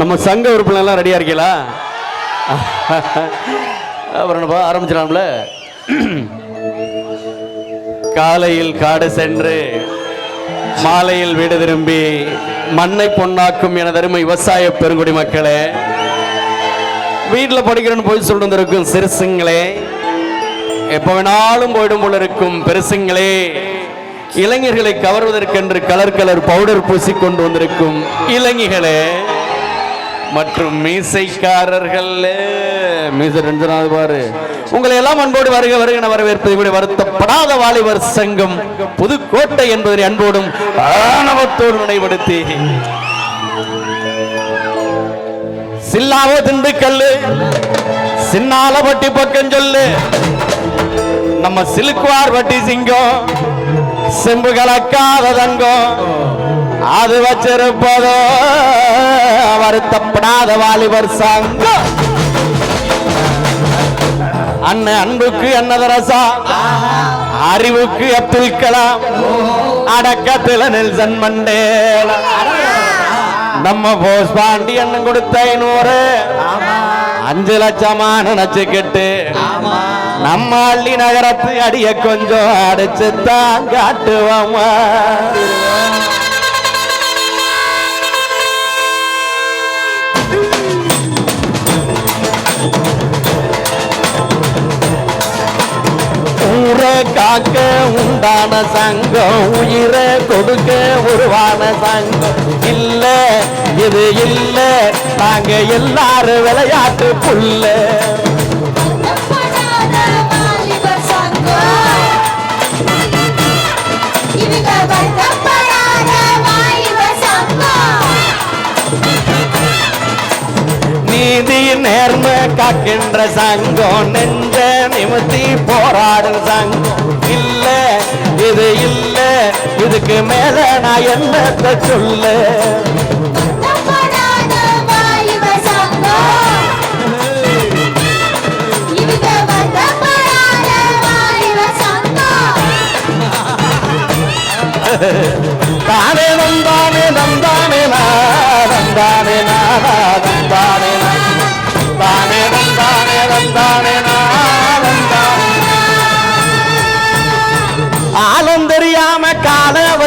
நம்ம சங்க உறுப்பினர்லாம் ரெடியாக இருக்கீங்களா? அப்புறம் என்னப்பா ஆரம்பிச்சிடலாம்ல? காலையில் காடு சென்று மாலையில் வீடு திரும்பி மண்ணை பொன்னாக்கும் என தருமை விவசாய பெருங்குடி மக்களே. வீட்டில் படிக்கிறேன்னு போய் சொல்லிட்டு இருக்கும் சிறுசுங்களே எப்போ வேணாலும் போயிடும் போல இருக்கும் பெருசுங்களே. இளைஞர்களை கவர்வதற்கென்று கலர் கலர் பவுடர் பூசி கொண்டு வந்திருக்கும் இளைஞர்களே மற்றும் மீசைக்காரர்கள். மீசை ரஞ்சனாவது பாரு. உங்களை எல்லாம் அன்போடு வருக வருக என வரவேற்பதை கூட வருத்தப்படாத வாலிபர் சங்கம் புதுக்கோட்டை என்பதை அன்போடும் ஆணவத்தோடு நினைவுபடுத்தி. சில்லாவோ திண்டுக்கல்லு சின்னால பட்டி பக்கம் சொல்லு நம்ம சிலுக்குவார் வட்டி சிங்கம் செம்பு கலக்காத தங்கம் அது வச்சிருப்பதோ வருத்தப்படாத வாலிபர் சங்கம் அண்ணன் அன்புக்கு அன்னதரசா. அறிவுக்கு அப்துல் கலாம். அடக்கத்துல நெல்சன் மண்டேலா. நம்ம போஸ் பாண்டி அண்ணன் கொடுத்த ஐநூறு. அஞ்சு லட்சமா நினைச்சுக்கிட்டு நம்ம அள்ளி நகரத்து அடிய கொஞ்சம் அடிச்சு தான் காட்டுவோமா. காக்க உண்டான சங்கம் உயிரை கொடுக்க உருவான சங்கம். இல்ல இது இல்ல நாங்க எல்லாரும் விளையாட்டு புள்ள நீதி காக்கின்ற சங்கம் நெஞ்ச நிமித்தி போராடுற சங்கம். இல்ல இது இல்ல இதுக்கு மேல நான் என்னத்த சொல்ல?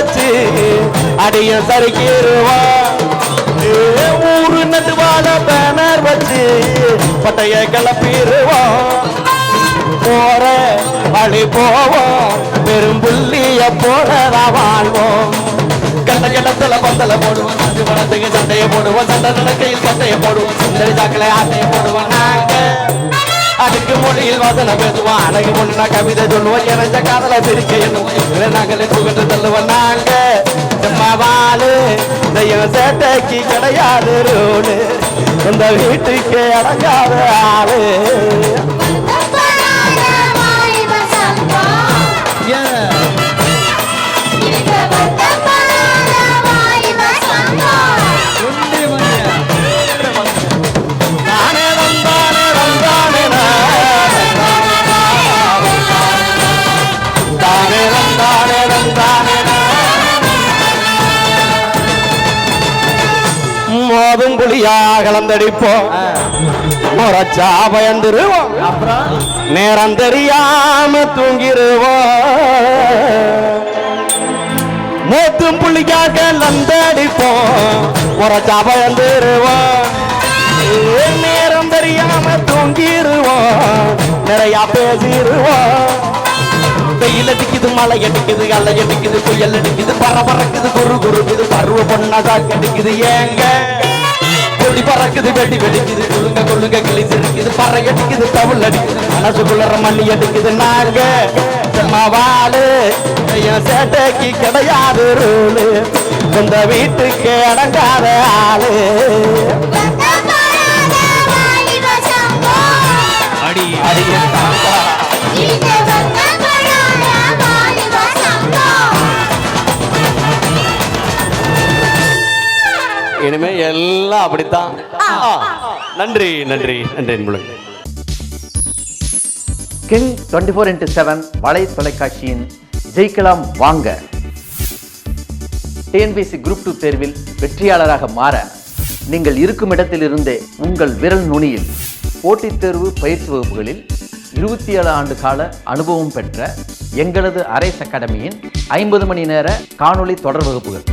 வச்சு அடிய சறுக்கிடுவோம் ஊரு நடுவால பேனர் வச்சு பட்டைய கிளப்பிடுவான் போற வழி போவோம் பெரும் புள்ளிய போறதா வாழ்வோம். கண்ட கண்டத்துல பந்தல போடுவோம் அஞ்சு சண்டைய போடுவோம் சண்டை நடக்கையில் சண்டைய போடுவோம் சுந்தரி சாக்கலை ஆட்டைய போடுவோம். நாங்க அதுக்கு மொழியில் வாசனை பேசுவான் அழகு பொண்ணுனா கவிதை சொல்லுவோம் இறைஞ்ச காதல சிரிக்க எண்ணுவோம் நாங்களே புகட்டு தள்ளுவோம் நாங்க சும்மா வாழு. சேட்டைக்கு கிடையாது ரூலு இந்த வீட்டுக்கு அடங்காத ஆளு. கலந்தடிப்போம். முறைச்சா பயந்துருவோம். நேரம் தெரியாம தூங்கிருவோம். மூத்தும் புள்ளிக்காக லந்தடிப்போம். உரைச்சா பயந்துருவோம். நேரம் தெரியாம தூங்கிருவோம். நிறைய பேசிடுவோம் வெயில் அடிக்குது மழை அடிக்குது அலை அடிக்குது புயல் அடிக்குது பற பறக்குது குரு குருக்குது பருவ பொண்ணாதா கிடைக்குது ஏங்க? கொடி பறக்குது வெடி வெடிக்குது. கொள்ளுங்க கொள்ளுங்க கிளி சிரிக்குது பறை அடிக்குது தவுள் அடிக்குது. மனசுக்குள்ள மண்ணி அடிக்குது நாங்க. சும்மா என் சேட்டைக்கு கிடையாது ரூலு. இந்த வீட்டுக்கு அடங்காத ஆளு. இனிமே எல்லாம் அப்படித்தான். நன்றி நன்றி நன்றி உங்களுக்கு King twenty four into seven வலை தொலைக்காட்சியின் ஜெயிக்கலாம் வாங்க. டிஎன்பிசி குரூப் டூ தேர்வில் வெற்றியாளராக மாற நீங்கள் இருக்கும் இடத்திலிருந்தே உங்கள் விரல் நுனியில் போட்டித் தேர்வு பயிற்சி வகுப்புகளில் இருபத்தி ஏழு ஆண்டு கால அனுபவம் பெற்ற எங்களது அரேஸ் அகாடமியின் ஐம்பது மணி நேர காணொளி தொடர் வகுப்புகள்.